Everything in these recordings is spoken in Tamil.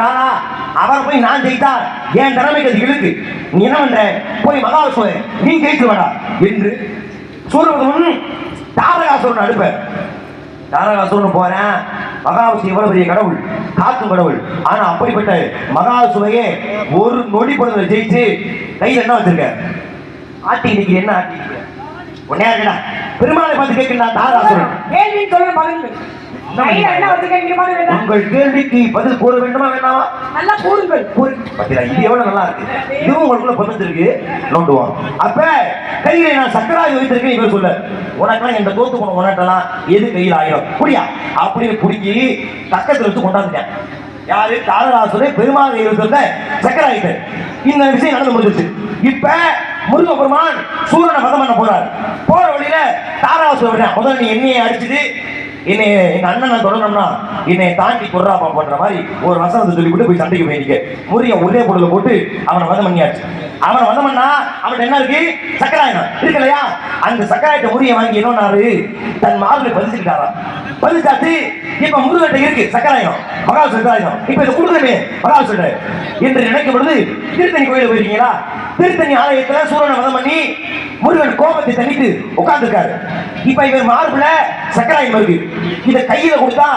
நானா அவரை போய் நான் ஜெயித்தா என் திறமைக்கு அது இழுக்கு. நீ என்ன பண்ற? போய் மகாவிஷ்ணு நீ ஜெயித்து வேடா என்று சூரியபுதமன் தாரகாசுரன் அனுப்ப. தாரகாசுரன் போறேன். மகாவிஷ்ணு எவ்வளவு பெரிய கடவுள்? காக்கும் கடவுள். ஆனா அப்படிப்பட்ட மகாவிஷ்ணுவையே ஒரு நொடி பொழுதுல ஜெயிச்சு கையில் என்ன வச்சிருக்க? ஆட்டி இன்னைக்கு என்ன ஆட்டி உடனே இருக்கடா. பெருமாளை பார்த்து கேட்கிறா தாரகாசுரன் கேள்வி சொல்ல பதில் உங்கள் கேள்விக்கு பதில் கூற வேண்டுமா வேண்டாமா நல்லா கூறுங்கள். கூறு. பாத்தீங்களா, இது எவ்வளவு நல்லா இருக்கு. இதுவும் உங்களுக்குள்ள பகிர்ந்துருக்கு நோண்டுவோம் அப்ப கையில நான் சக்கராய் வைத்திருக்கேன் இவர் சொல்ல உனக்கெல்லாம் இந்த தோத்து போன உனக்கெல்லாம் எது கையில் ஆயிரும்? புரியா? அப்படின்னு பிடிக்கி பக்கத்துல வச்சு கொண்டாந்துட்டேன். யாரு? தாரராசுரை பெருமாள் இருக்கிறத சக்கராயிட்டு இந்த விஷயம் நடந்து முடிஞ்சிச்சு இப்ப முருக பெருமான் சூரனை வதம் பண்ண போறார். போற வழியில தாராசுரன் முதல்ல நீ என்னைய அடிச்சுட்டு என்னை எங்க அண்ணன் தொடரணும்னா என்னை தாண்டி குர்ராப்பா போன்ற மாதிரி ஒரு வசனத்தை சொல்லிவிட்டு போய் சண்டைக்கு போயிருக்க முறிய ஒரே பொருளை போட்டு அவனை வதம் பண்ணியாச்சு. அவனை வதம் பண்ணா அவன் என்ன இருக்கு? சக்கராயனம் இருக்கு இல்லையா? அந்த சக்கராயத்தை முறிய வாங்கி என்னன்னாரு தன் மார்பில் பல்லு சாத்தி இப்ப முருகட்ட இருக்கு சக்கராயம் மகா சக்கராயம் இப்ப இதை கொடுக்கணுமே மகா சொல்றாரு என்று நினைக்கும் பொழுது திருத்தணி கோயிலுக்கு போயிருக்கீங்களா? திருத்தணி ஆலயத்துல சூரனை வதம் பண்ணி முருகன் கோபத்தை தணித்து உட்கார்ந்துருக்காரு. இப்ப இவர் மார்புல சக்கராயம் இருக்கு. இத கையில கொடுத்தா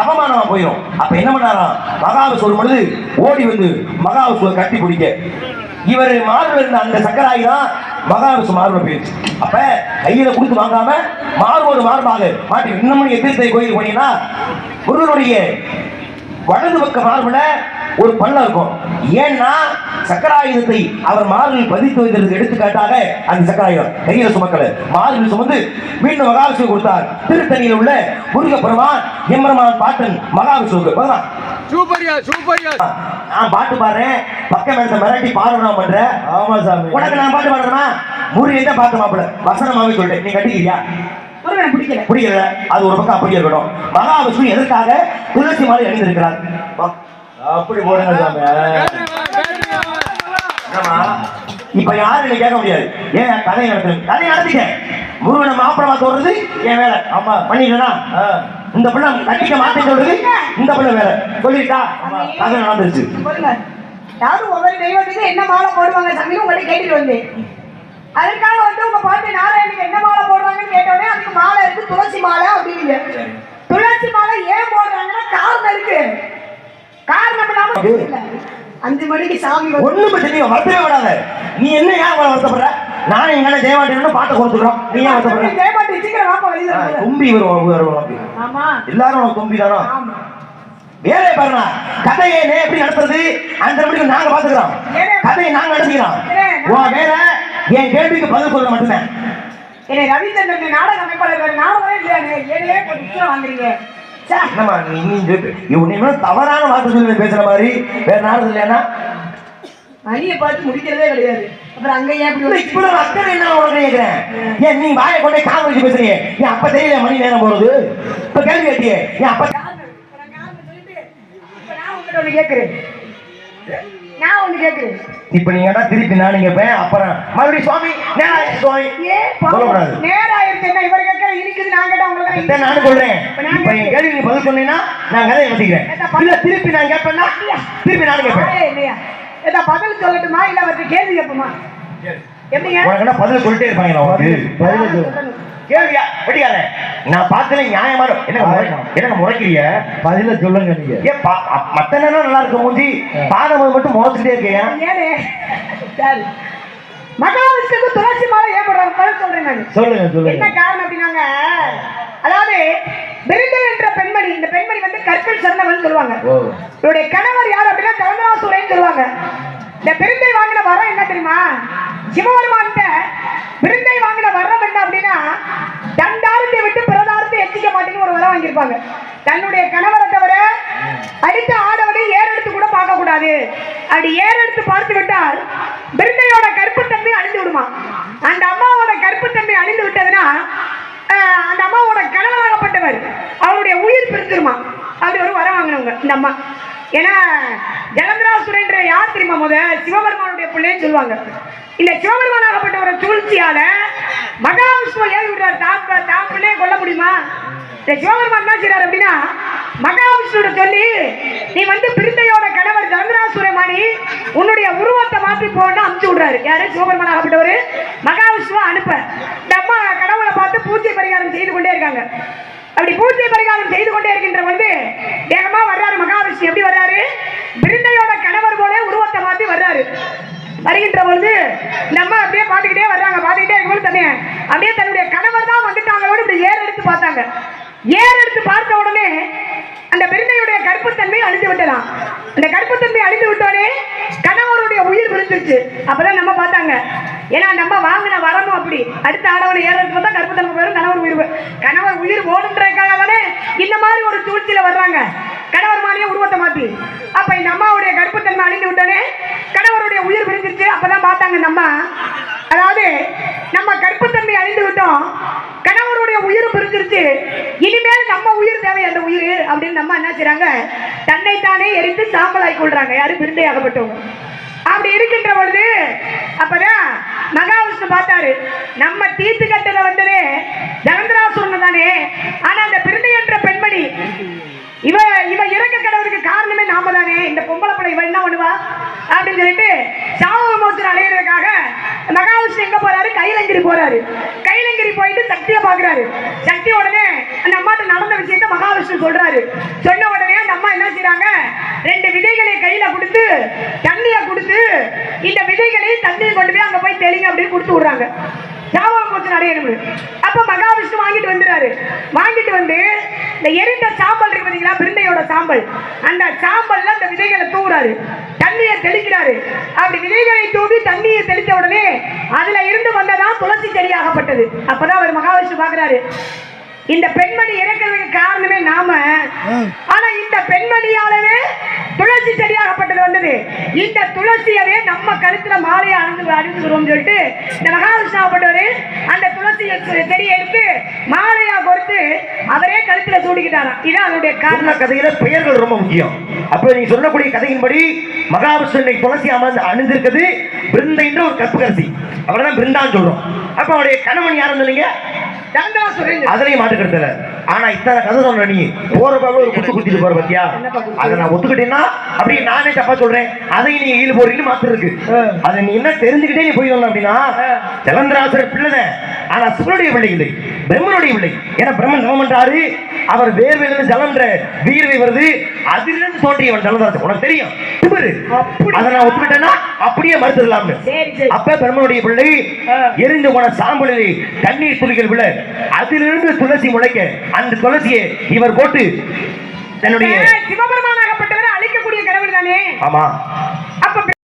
அவமானமா போயிடும் அப்ப என்ன பண்ணாராம்? மகாவை சொல்லும் பொழுது ஓடி வந்து மகாவிசுவை கட்டி பிடிக்க. இவர் மார்பில் இருந்த அந்த சக்கராயி தான் மகாவிஷ்ணு மார்பு போயிடுச்சு அப்ப கையில குடுத்து வாங்காம மார்போடு மார்பாக. மாட்டி இன்னமும் எதிர்த்தை கோயில் போனீங்கன்னா முருகனுடைய வலது பக்க மார்புல ஒரு பள்ளம் இருக்கும். ஏன்னா சக்கராயுதத்தை அவர் மார்பில் பதித்து வைத்ததுக்கு எடுத்துக்காட்டாக அந்த சக்கராயுதம். கையில சுமக்கல. மார்பில் சுமந்து மீண்டும் மகாவிஷ்ணு கொடுத்தார். திருத்தணியில் உள்ள முருக பெருமான் எம்பெருமான் பாட்டன் மகாவிஷ்ணுக்கு போதுமா? சூப்பர்யா சூப்பர்யா நான் பாட்டு பாடுறேன். பக்கம் எடுத்த மிரட்டி பாடுறா பண்ற ஆமா சாமி. உனக்கு நான் பாட்டு பாடுறேனா? முருகன் தான் பாட்டு மாப்பிள. வசனமாவே சொல்லிட்டேன் நீ கட்டிக்கிறியா? முருகனை பிடிக்கல. புரியல அது ஒரு பக்கம் அப்படியே இருக்கட்டும் மகாவிஷ்ணு எதற்காக துளசி மாலை அணிந்திருக்கிறார். அப்படி போடுங்க சாமி? இப்ப யாரும் என்னை கேட்க முடியாது. ஏன் கதை நடத்து கதை நடத்திட்டேன். முருகனை மாப்பிளமா சொல்றது என் வேலை. ஆமா. பண்ணிட்டேனா? ஆ. இந்த பிள்ளை கட்டிக்க மாட்டேன்னு சொல்றது இந்த பிள்ளை வேலை சொல்லிட்டா? கதை நடந்துருச்சு. யாரும் ஒவ்வொரு தெய்வத்துக்கு என்ன மாலை போடுவாங்க சாமி? உங்கள்ட்ட கேட்டுட்டு வந்தேன் அதற்காக வந்து உங்க பாட்டு நாராயணுக்கு என்ன மாலை போடுறாங்கன்னு கேட்டோடனே அதுக்கு மாலை இருக்கு துளசி மாலை அப்படிங்க துளசி மாலை ஏன் போடுறாங்கன்னா காரணம் இருக்கு. காரணம் இல்லாம இல்ல. அஞ்சு மணிக்கு சாமி ஒண்ணும் பிரச்சனை வருத்தமே விடாத நீ என்ன ஏன் அவ்வளவு வருத்தப்படுற? நானும் எங்க ஜெயமாட்டேன்னு பாட்டை கொடுத்துக்கிறோம் நீ ஏன் வருத்தப்படுற? ஜெயபாட்டி சீக்கிரம் வாப்பா வெளியில ஆ, இருக்கு. எல்லாரும் உனக்கு தும்பி தானோ வேலை பாருங்க கதையை நே எப்படி நடத்துறது அந்த மணிக்கு நாங்க பாத்துக்கிறோம் கதையை நாங்க நடத்திக்கிறோம் உன் வேலை என் கேள்விக்கு பதில் சொல்ல மட்டும்தான் என்னை ரவிச்சந்திரன் நாடக அமைப்பாளர் நாடகமே இல்லையா ஏழையே கொஞ்சம் வாங்குறீங்க என்னம்மா நீ தவறான வார்த்தை சொல்லி பேசுற மாதிரி வேற நாடு இல்லையா மணியை பார்த்து முடிக்கிறதே கிடையாது. அப்புறம் அங்க ஏன் இப்படி நான் அக்கறை என்ன உனக்கு கேட்கிறேன் ஏன் நீ வாயை கொண்டே வச்சு பேசுறீங்க ஏன் அப்ப தெரியல மணி நேரம் போறது? இப்ப கேள்வி கேட்டியே? ஏன் அப்ப கேட்கிறேன். நான் ஒண்ணு கேட்கிறேன். இப்ப நீங்க என்ன திருப்பி நானும் கேட்பேன் அப்புறம் மறுபடியும் சுவாமி நேரா சுவாமி? சொல்லக்கூடாது. ஆயிடுச்சு என்ன, இவர் கேட்கிற இருக்குது, நான் கேட்டா உங்களுக்கு நானும் சொல்றேன். இப்ப என் கேள்வி நீங்க பதில் சொன்னீங்கன்னா நான் கதையை வச்சுக்கிறேன் இல்ல திருப்பி நான் கேட்பேன்னா திருப்பி நானும் கேட்பேன்? ஏதா பதில் சொல்லட்டுமா? இல்ல அவர்கிட்ட கேள்வி கேட்போமா? எப்படிங்க உனக்கு என்ன பதில் சொல்லிட்டே இருப்பாங்க பதில். கேள்வியா? வெட்டிக்காத. நான் பார்த்தல நியாயமா இருக்கு. என்னங்க முறை- என்னங்க முறைக்கிறீங்க? பதில சொல்லுங்க நீங்க. ஏன் பா- அ- மத்த நேரம் நல்லா இருக்க மூஞ்சி. பாதம் மட்டும் முகத்துட்டே இருக்கீங்க ஏனே? சரி. மகாவிஷ்ணுக்கு துளசி மாலை ஏன் போடுறாங்க? பதில் சொல்றேன் நான் சொல்லுங்க. என்ன சொல்லுங்க காரணம் அப்படின்னாங்க? அதாவது பிருந்தை என்ற பெண்மணி இந்த பெண்மணி வந்து கற்பில் சிறந்தவன் சொல்லுவாங்க. இவருடைய கணவர் யார் அப்படின்னா தவந்தராசுரன் சொல்லுவாங்க. இந்த பிருந்தை வாங்கின வரம் என்ன தெரியுமா? சிவபெருமான்கிட்ட பிருந்தை வாங்கின வரம் என்ன அப்படின்னா தண்டாரத்தை விட்டு பிரதாரத்தை எத்திக்க மாட்டேன்னு ஒரு வரம் வாங்கியிருப்பாங்க. தன்னுடைய கணவரை தவிர அடுத்த ஆடவனை ஏறெடுத்து கூட பார்க்க கூடாது அப்படி ஏறெடுத்து பார்த்து விட்டால் பிருந்தையோட கற்புத்தன்மை அழிந்து விடுமா? அந்த அம்மாவோட கற்புத்தன்மை அழிந்து விட்டதுன்னா அந்த அம்மாவோட கணவராகப்பட்டவர் அவருடைய உயிர் பிரிஞ்சிருமா? அப்படி ஒரு வரம் வாங்கினவங்க இந்த அம்மா. ஏன்னா ஜலந்தராசுரன்ற யார் தெரியுமா முத? சிவபெருமானுடைய பிள்ளைன்னு சொல்லுவாங்க. இந்த சிவபெருமானாகப்பட்டவரை சூழ்ச்சியால மகாவிஷ்ணு ஏறி விடுறார். தாப்ப ப- தான் கொல்ல முடியுமா? இந்த சிவபெருமான் என்ன செய்றாரு அப்படின்னா மகாவிஷ்ணுட சொல்லி நீ வந்து பிரிந்தையோட கணவர் ஜலந்தராசுரமானி உன்னுடைய உருவத்தை மாற்றி போகணும் அமுச்சு விடுறாரு. யாரு? சிவபெருமானாகப்பட்டவர் மகாவிஷ்ணுவா அனுப்ப. இந்த பூஜை பரிகாரம் செய்து கொண்டே இருக்காங்க. அப்படி பூஜை பரிகாரம் செய்து கொண்டே இருக்கின்ற பொழுது வேகமா வர்றாரு மகாவிஷ்ணு. எப்படி வர்றாரு? பிருந்தையோட கணவர் போல உருவத்தை மாத்தி வர்றாரு. வருகின்ற பொழுது நம்ம அப்படியே பார்த்துக்கிட்டே வர்றாங்க. பார்த்துக்கிட்டே இருக்கும்போது தண்ணி அப்படியே தன்னுடைய கணவர் தான் வந்துட்டாங்களோடு இப்படி ஏர் எடுத்து பார்த்தாங்க. ஏர் எடுத்து பார்த்த உடனே அந்த பெருந்தையுடைய கற்புத்தன்மை அழிந்து விட்டதாம் அந்த கற்புத்தன்மை அழிந்து விட்டோடனே இருந்துச்சு அப்பதான் நம்ம பார்த்தாங்க. ஏன்னா நம்ம வாங்கின வரணும் அப்படி. அடுத்த ஆடவனை ஏறதுக்கு தான் பார்த்தா கற்புத்தன்மை போயிடும் கணவர் உயிர் கணவர் உயிர் போகணுன்றதுக்காக தானே இந்த மாதிரி ஒரு சூழ்ச்சியில வர்றாங்க. கணவர் மாதிரியே உருவத்தை மாத்தி. அப்ப இந்த அம்மாவுடைய கர்ப்பத்தன்மை அழிந்து விட்டோடனே கணவருடைய உயிர் பிரிஞ்சிருச்சு. அப்பதான் பார்த்தாங்க நம்ம அதாவது நம்ம கர்ப்பத்தன்மை அழிந்து விட்டோம். கணவருடைய உயிர் பிரிஞ்சிருச்சு. இனிமேல் நம்ம உயிர் தேவை அந்த உயிர் அப்படின்னு நம்ம என்ன செய்றாங்க? தன்னைத்தானே எரித்து சாம்பலாய் கொள்றாங்க. யாரும் யாரு பிரிந்தையாகப்பட்டவங்க அப்படி இருக்கின்ற பொழுது அப்பதான் மகாவிஷ்ணு பார்த்தாரு. நம்ம தீர்த்து கட்டல வந்ததே ஜகந்தராசுரன் தானே. ஆனா அந்த பிரிந்தை என்ற பெண்மணி இவ இவ இறக்க கடவுளுக்கு காரணமே நாம தானே. இந்த பொம்பளை பிள்ளை இவ என்ன பண்ணுவா? அப்படின்னு சொல்லிட்டு சாவ விமோசனம் அடையிறதுக்காக மகாவிஷ்ணு எங்க போறாரு? கைலங்கிரி போறாரு. கைலங்கிரி போயிட்டு சக்தியை பாக்குறாரு சக்தி உடனே அந்த அம்மாட்ட நடந்த விஷயத்த மகாவிஷ்ணு சொல்றாரு. சொன்ன உடனே அந்த அம்மா என்ன செய்யறாங்க ரெண்டு விதைகளை கையில கொடுத்து தண்ணிய கொடுத்து இந்த விதைகளை தண்ணியை கொண்டு போய் அங்க போய் தெளிங்க அப்படின்னு கொடுத்து விடுறாங்க. ஞாபகம் போச்சு நிறைய அப்ப மகாவிஷ்ணு வாங்கிட்டு வந்துறாரு வாங்கிட்டு வந்து இந்த எரிந்த சாம்பல் இருக்கு பாத்தீங்களா? பிருந்தையோட சாம்பல். அந்த சாம்பல்ல அந்த விதைகளை தூவுறாரு. தண்ணியை தெளிக்கிறாரு. அப்படி விதைகளை தூவி தண்ணியை தெளித்த உடனே அதுல இருந்து வந்ததான் துளசி செடியாகப்பட்டது. அப்பதான் அவர் மகாவிஷ்ணு பாக்குறாரு. இந்த பெண்மணி இறக்கிறதுக்கு காரணமே நாம. ஆனா இந்த பெண்மணியாலவே துளசி செடியாகப்பட்டது வந்தது. இந்த துளசியவே நம்ம கழுத்துல மாலையை அணிந்து அணிந்துக்கிறோம் சொல்லிட்டு இந்த மகாவிஷ்ணாப்பட்டவரு அந்த துளசி செடியை எடுத்து மாலையா கொடுத்து அவரே கழுத்துல சூடிக்கிட்டாராம். இதான் அதனுடைய காரணம். கதையில பெயர்கள் ரொம்ப முக்கியம். அப்ப நீங்க சொல்லக்கூடிய கதையின்படி மகாவிஷ்ணு இன்னைக்கு துளசி அமர்ந்து அணிந்திருக்கிறது பிருந்தைன்ற ஒரு கற்புகரசி அவரை தான் பிருந்தான்னு சொல்றோம். அப்ப அவருடைய கணவன் யாருன்னு சொன்னீங்க அதுலயும் மாட்டுக்கிறதுல ஆனா இத்தனை கதை சொல்ற நீ போற பாவ ஒரு குத்து குத்திட்டு போற பத்தியா? அதை நான் ஒத்துக்கிட்டேன்னா அப்படியே நானே தப்பா சொல்றேன். அதையும் நீ ஈடு போறீங்கன்னு மாத்து இருக்கு. அதை நீ என்ன தெரிஞ்சுக்கிட்டே நீ போய் சொன்ன அப்படின்னா ஜலந்தராசர் பிள்ளைதான். ஆனா சிவனுடைய பிள்ளை இல்லை. பிரம்மனுடைய பிள்ளை ஏன்னா பிரம்மன் பண்றாரு. அவர் வேர்வையிலிருந்து ஜலம்ன்ற வீர்வை வருது. அதிலிருந்து தோன்றியவன் ஜலந்தராசன் உனக்கு தெரியும். அதை நான் ஒத்துக்கிட்டேன்னா அப்படியே மறுத்துடலாம்னு. அப்ப பிரம்மனுடைய பிள்ளை எரிந்து போன சாம்பலிலே தண்ணீர் துளிகள் விழ அதிலிருந்து துளசி முளைக்க அந்த துளசியை இவர் போட்டு தன்னுடைய சிவபெருமானாகப்பட்டவர் அழிக்கக்கூடிய கடவுள் தானே ஆமா.